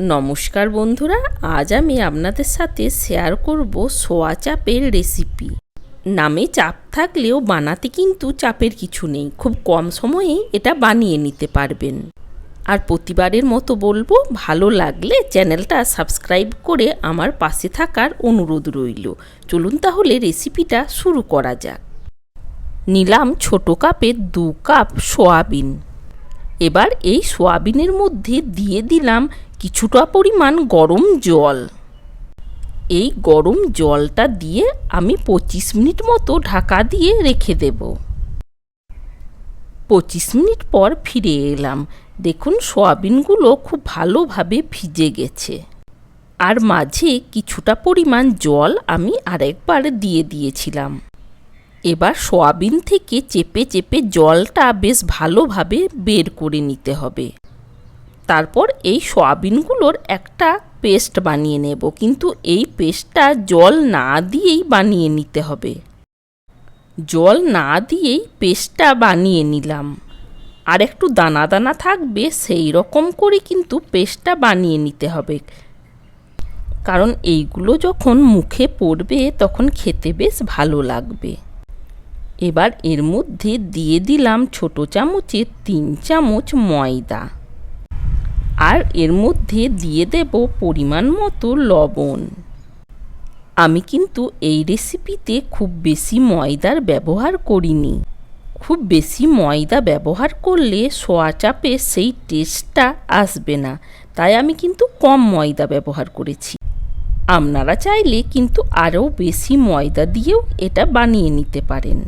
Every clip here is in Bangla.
নমস্কার বন্ধুরা, আজ আমি আপনাদের সাথে শেয়ার করব সোয়া চাপের রেসিপি নামে চাপ থাকলেও বানাতে কিন্তু চাপের কিছু নেই, খুব কম সময়ে এটা বানিয়ে নিতে পারবেন। আর প্রতিবারের মতো বলব, ভালো লাগলে চ্যানেলটা সাবস্ক্রাইব করে আমার পাশে থাকার অনুরোধ রইল। চলুন তাহলে রেসিপিটা শুরু করা যাক। নিলাম ছোট কাপের দু কাপ সোয়াবিন। এবার এই সোয়াবিনের মধ্যে দিয়ে দিলাম কিছুটা পরিমাণ গরম জল। এই গরম জলটা দিয়ে আমি পঁচিশ মিনিট মতো ঢাকা দিয়ে রেখে দেব। পঁচিশ মিনিট পর ফিরে এলাম। দেখুন, সোয়াবিনগুলো খুব ভালোভাবে ভিজে গেছে। আর মাঝে কিছুটা পরিমাণ জল আমি আরেকবার দিয়ে দিয়েছিলাম। এবার সোয়াবিন থেকে চেপে চেপে জলটা বেশ ভালোভাবে বের করে নিতে হবে। তারপর এই সোয়াবিনগুলোর একটা পেস্ট বানিয়ে নেব, কিন্তু এই পেস্টটা জল না দিয়েই বানিয়ে নিতে হবে। জল না দিয়েই পেস্টটা বানিয়ে নিলাম। আর একটু দানা দানা থাকবে, সেই রকম করে কিন্তু পেস্টটা বানিয়ে নিতে হবে। কারণ এইগুলো যখন মুখে পড়বে, তখন খেতে বেশ ভালো লাগবে। এবার এর মধ্যে দিয়ে দিলাম ছোট চামচে তিন চামচ ময়দা। আর এর মধ্যে দিয়ে দেব পরিমাণ মতো লবণ। আমি কিন্তু এই রেসিপিতে খুব বেশি ময়দার ব্যবহার করিনি। খুব বেশি ময়দা ব্যবহার করলে সোয়া চাপে সেই টেস্টটা আসবে না। তাই আমি কিন্তু কম ময়দা ব্যবহার করেছি। আপনারা চাইলে কিন্তু আরও বেশি ময়দা দিয়েও এটা বানিয়ে নিতে পারেন।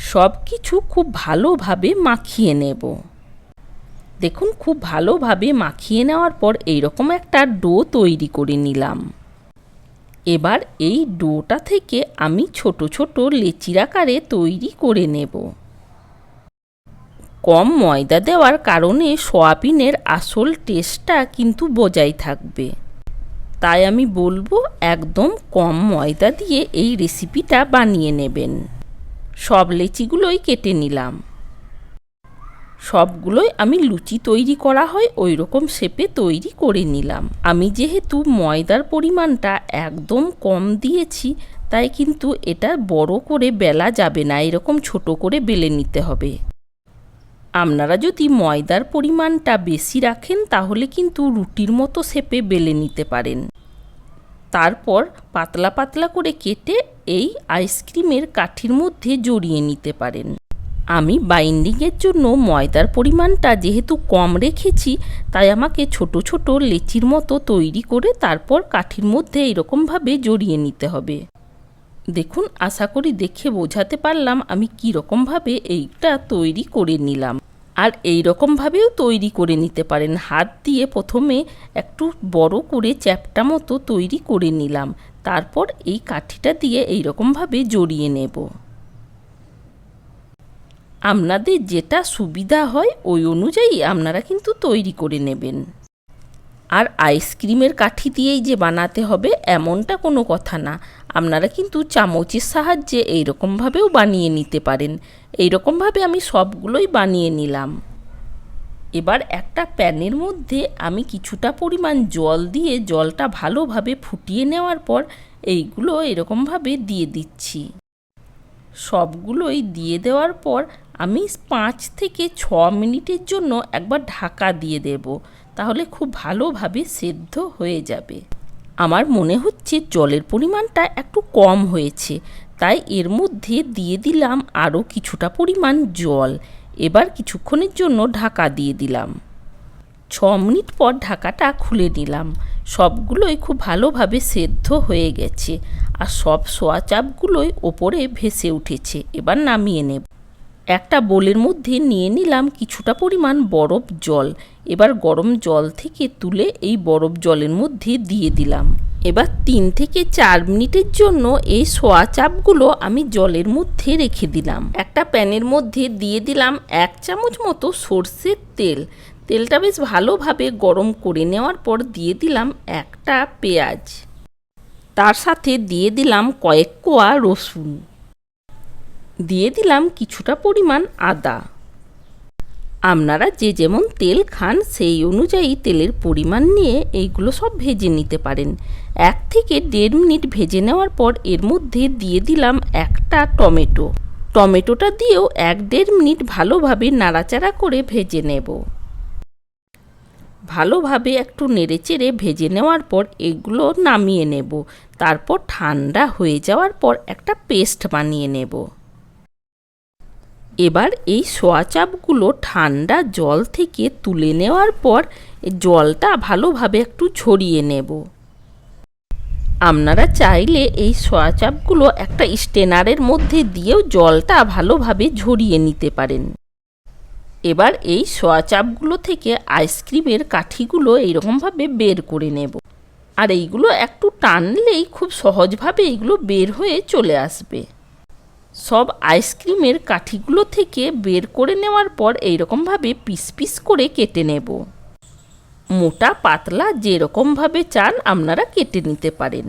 সব কিছু খুব ভালোভাবে মাখিয়ে নেব। দেখুন, খুব ভালোভাবে মাখিয়ে নেওয়ার পর এইরকম একটা ডো তৈরি করে নিলাম। এবার এই ডোটা থেকে আমি ছোট ছোট লেচির আকারে তৈরি করে নেব। কম ময়দা দেওয়ার কারণে সোয়াবিনের আসল টেস্টটা কিন্তু বজায় থাকবে। তাই আমি বলব, একদম কম ময়দা দিয়ে এই রেসিপিটা বানিয়ে নেবেন। সব লেচিগুলোই কেটে নিলাম। সবগুলোই আমি লুচি তৈরি করা হয় ওই রকম শেপে তৈরি করে নিলাম। আমি যেহেতু ময়দার পরিমাণটা একদম কম দিয়েছি, তাই কিন্তু এটা বড় করে বেলা যাবে না, এরকম ছোট করে বেলে নিতে হবে। আপনারা যদি ময়দার পরিমাণটা বেশি রাখেন, তাহলে কিন্তু রুটির মতো শেপে বেলে নিতে পারেন। তারপর পাতলা পাতলা করে কেটে এই আইসক্রিমের কাঠির মধ্যে জড়িয়ে নিতে পারেন। আমি বাইন্ডিংয়ের জন্য ময়দার পরিমাণটা যেহেতু কম রেখেছি, তাই আমাকে ছোট ছোট লেচির মতো তৈরি করে তারপর কাঠির মধ্যে এরকমভাবে জড়িয়ে নিতে হবে। দেখুন, আশা করি দেখে বোঝাতে পারলাম আমি কী রকমভাবে এইটা তৈরি করে নিলাম। আর এই রকমভাবেও তৈরি করে নিতে পারেন। হাত দিয়ে প্রথমে একটু বড় করে চ্যাপটা মতো তৈরি করে নিলাম। তারপর এই কাঠিটা দিয়ে এই রকমভাবে জড়িয়ে নেব। আপনাদের যেটা সুবিধা হয়, ওই অনুযায়ী আপনারা কিন্তু তৈরি করে নেবেন। আর আইসক্রিমের কাঠি দিয়েই যে বানাতে হবে এমনটা কোনো কথা না। আপনারা কিন্তু চামচের সাহায্যে এইরকমভাবেও বানিয়ে নিতে পারেন। এইরকমভাবে আমি সবগুলোই বানিয়ে নিলাম। এবার একটা প্যানের মধ্যে আমি কিছুটা পরিমাণ জল দিয়ে জলটা ভালোভাবে ফুটিয়ে নেওয়ার পর এইগুলো এরকমভাবে দিয়ে দিচ্ছি। সবগুলোই দিয়ে দেওয়ার পর আমি পাঁচ থেকে ছ মিনিটের জন্য একবার ঢাকা দিয়ে দেব। তাহলে খুব ভালোভাবে সেদ্ধ হয়ে যাবে। আমার মনে হচ্ছে জলের পরিমাণটা একটু কম হয়েছে, তাই এর মধ্যে দিয়ে দিলাম আরও কিছুটা পরিমাণ জল। এবার কিছুক্ষণের জন্য ঢাকা দিয়ে দিলাম। ছ মিনিট পর ঢাকাটা খুলে নিলাম। সবগুলোই খুব ভালোভাবে সেদ্ধ হয়ে গেছে, আর সব সোয়া চাপগুলোই ওপরে ভেসে উঠেছে। এবার নামিয়ে নেব। একটা বোলের মধ্যে নিয়ে নিলাম কিছুটা পরিমাণ বরফ জল। এবার গরম জল থেকে তুলে এই বরফ জলের মধ্যে দিয়ে দিলাম। এবার তিন থেকে চার মিনিটের জন্য এই সোয়া চাপগুলো আমি জলের মধ্যে রেখে দিলাম। একটা প্যানের মধ্যে দিয়ে দিলাম এক চামচ মতো সর্ষের তেল। তেলটা বেশ ভালোভাবে গরম করে নেওয়ার পর দিয়ে দিলাম একটা পেঁয়াজ। তার সাথে দিয়ে দিলাম কয়েক কোয়া রসুন। দিয়ে দিলাম কিছুটা পরিমাণ আদা। আপনারা যে যেমন তেল খান, সেই অনুযায়ী তেলের পরিমাণ নিয়ে এইগুলো সব ভেজে নিতে পারেন। এক থেকে দেড় মিনিট ভেজে নেওয়ার পর এর মধ্যে দিয়ে দিলাম একটা টমেটো। টমেটোটা দিয়েও এক দেড় মিনিট ভালোভাবে নাড়াচাড়া করে ভেজে নেব। ভালোভাবে একটু নেড়েচেড়ে ভেজে নেওয়ার পর এগুলো নামিয়ে নেব। তারপর ঠান্ডা হয়ে যাওয়ার পর একটা পেস্ট বানিয়ে নেব। এবার এই সোয়াচাপগুলো ঠান্ডা জল থেকে তুলে নেওয়ার পর জলটা ভালোভাবে একটু ছড়িয়ে নেব। আপনারা চাইলে এই সোয়াচাপগুলো একটা স্টেনারের মধ্যে দিয়েও জলটা ভালোভাবে ঝরিয়ে নিতে পারেন। এবার এই সোয়াচাপগুলো থেকে আইসক্রিমের কাঠিগুলো এইরকমভাবে বের করে নেব। আর এইগুলো একটু টানলেই খুব সহজভাবে এইগুলো বের হয়ে চলে আসবে। সব আইসক্রিমের কাঠিগুলো থেকে বের করে নেওয়ার পর এইরকমভাবে পিস পিস করে কেটে নেব। মোটা পাতলা যেরকমভাবে চান আপনারা কেটে নিতে পারেন।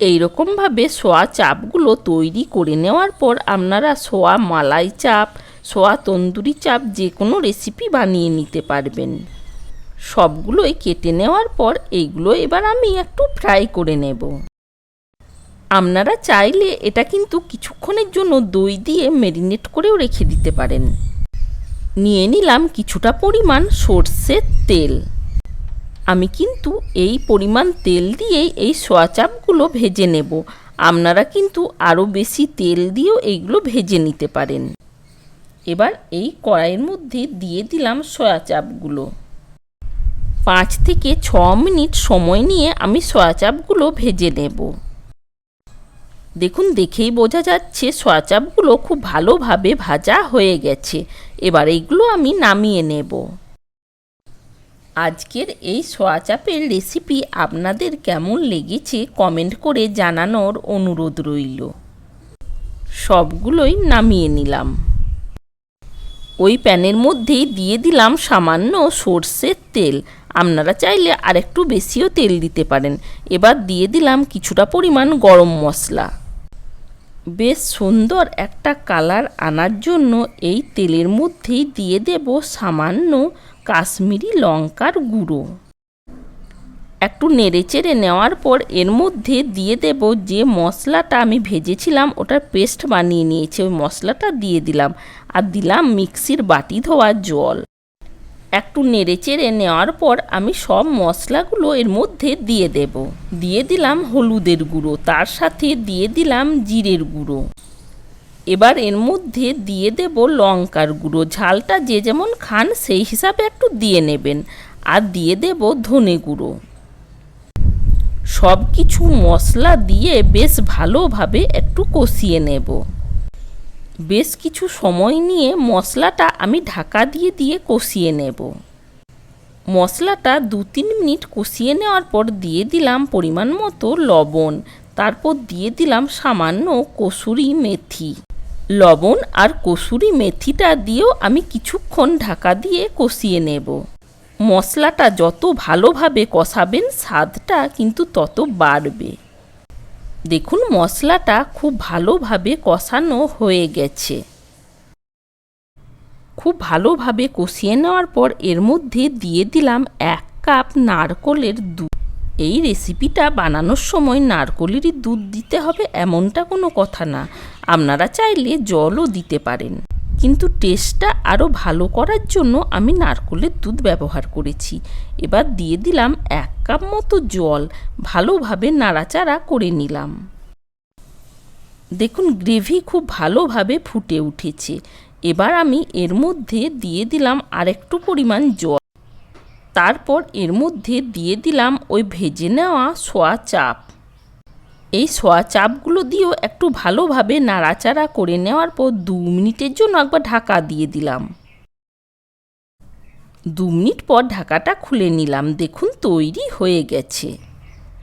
এইরকমভাবে সোয়া চাপগুলো তৈরি করে নেওয়ার পর আপনারা সোয়া মালাই চাপ, সোয়া তন্দুরি চাপ যে কোনো রেসিপি বানিয়ে নিতে পারবেন। সবগুলোই কেটে নেওয়ার পর এইগুলো এবার আমি একটু ফ্রাই করে নেব। আপনারা চাইলে এটা কিন্তু কিছুক্ষণের জন্য দই দিয়ে মেরিনেট করেও রেখে দিতে পারেন। নিয়ে নিলাম কিছুটা পরিমাণ সর্ষের তেল। আমি কিন্তু এই পরিমাণ তেল দিয়েই এই সোয়া চাপগুলো ভেজে নেব। আপনারা কিন্তু আরও বেশি তেল দিয়েও এইগুলো ভেজে নিতে পারেন। এবার এই কড়াইয়ের মধ্যে দিয়ে দিলাম সয়া চাপগুলো পাঁচ থেকে ছ মিনিট সময় নিয়ে আমি সয়া চাপগুলো ভেজে নেব। দেখুন, দেখেই বোঝা যাচ্ছে সয়া চাপগুলো খুব ভালোভাবে ভাজা হয়ে গেছে। এবার এইগুলো আমি নামিয়ে নেব। আজকের এই সোয়া চাপের রেসিপি আপনাদের কেমন লেগেছে কমেন্ট করে জানানোর অনুরোধ রইল। সবগুলোই নামিয়ে নিলাম। ওই প্যানের মধ্যেই দিয়ে দিলাম সামান্য সর্ষের তেল। আপনারা চাইলে আরেকটু বেশিও তেল দিতে পারেন। এবার দিয়ে দিলাম কিছুটা পরিমাণ গরম মশলা। বেশ সুন্দর একটা কালার আনার জন্য এই তেলের মধ্যেই দিয়ে দেব সামান্য কাশ্মীরি লঙ্কার গুঁড়ো। একটু নেড়েচেড়ে নেওয়ার পর এর মধ্যে দিয়ে দেব যে মশলাটা আমি ভেজেছিলাম, ওটার পেস্ট বানিয়ে নিয়েছি, ওই মশলাটা দিয়ে দিলাম। আর দিলাম মিক্সির বাটি ধোয়া জল। একটু নেড়ে চেড়ে নেওয়ার পর আমি সব মশলাগুলো এর মধ্যে দিয়ে দেব। দিয়ে দিলাম হলুদের গুঁড়ো, তার সাথে দিয়ে দিলাম জিরের গুঁড়ো। এবার এর মধ্যে দিয়ে দেব লঙ্কার গুঁড়ো, ঝালটা যে যেমন খান সেই হিসাবে একটু দিয়ে নেবেন। আর দিয়ে দেব ধনে গুঁড়ো। সব কিছু মশলা দিয়ে বেশ ভালোভাবে একটু কষিয়ে নেব। বেশ কিছু সময় নিয়ে মশলাটা আমি ঢাকা দিয়ে দিয়ে কষিয়ে নেব। মশলাটা দু তিন মিনিট কষিয়ে নেওয়ার পর দিয়ে দিলাম পরিমাণ মতো লবণ, তারপর দিয়ে দিলাম সামান্য কসুরি মেথি। লবণ আর কসুরি মেথিটা দিয়েও আমি কিছুক্ষণ ঢাকা দিয়ে কষিয়ে নেব। মশলাটা যত ভালোভাবে কষাবেন, স্বাদটা কিন্তু তত বাড়বে। দেখুন, মশলাটা খুব ভালোভাবে কষানো হয়ে গেছে। খুব ভালোভাবে কষিয়ে নেওয়ার পর এর মধ্যে দিয়ে দিলাম এক কাপ নারকলের দুধ। এই রেসিপিটা বানানোর সময় নারকলেরই দুধ দিতে হবে এমনটা কোনো কথা না। আপনারা চাইলে জলও দিতে পারেন। কিন্তু টেস্টটা আরও ভালো করার জন্য আমি নারকলের দুধ ব্যবহার করেছি। এবার দিয়ে দিলাম এক কাপ মতো জল। ভালোভাবে নাড়াচাড়া করে নিলাম। দেখুন গ্রেভি খুব ভালোভাবে ফুটে উঠেছে। এবার আমি এর মধ্যে দিয়ে দিলাম আরেকটু পরিমাণ জল। তারপর এর মধ্যে দিয়ে দিলাম ওই ভেজে নেওয়া সোয়া চাপ। এই সোয়া চাপগুলো দিয়েও একটু ভালোভাবে নাড়াচাড়া করে নেওয়ার পর দু মিনিটের জন্য একবার ঢাকা দিয়ে দিলাম। দু মিনিট পর ঢাকাটা খুলে নিলাম। দেখুন, তৈরি হয়ে গেছে।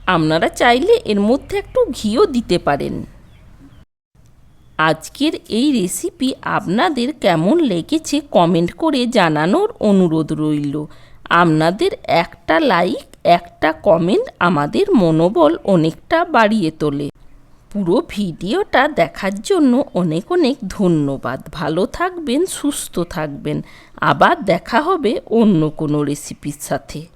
আপনারা চাইলে এর মধ্যে একটু ঘিও দিতে পারেন। আজকের এই রেসিপি আপনাদের কেমন লেগেছে কমেন্ট করে জানানোর অনুরোধ রইল। আপনাদের একটা লাইক একটা কমেন্ট আমাদের মনোবল অনেকটা বাড়িয়ে তোলে। পুরো ভিডিওটা দেখার জন্য অনেক অনেক ধন্যবাদ। ভালো থাকবেন, সুস্থ থাকবেন। আবার দেখা হবে অন্য কোনো রেসিপির সাথে।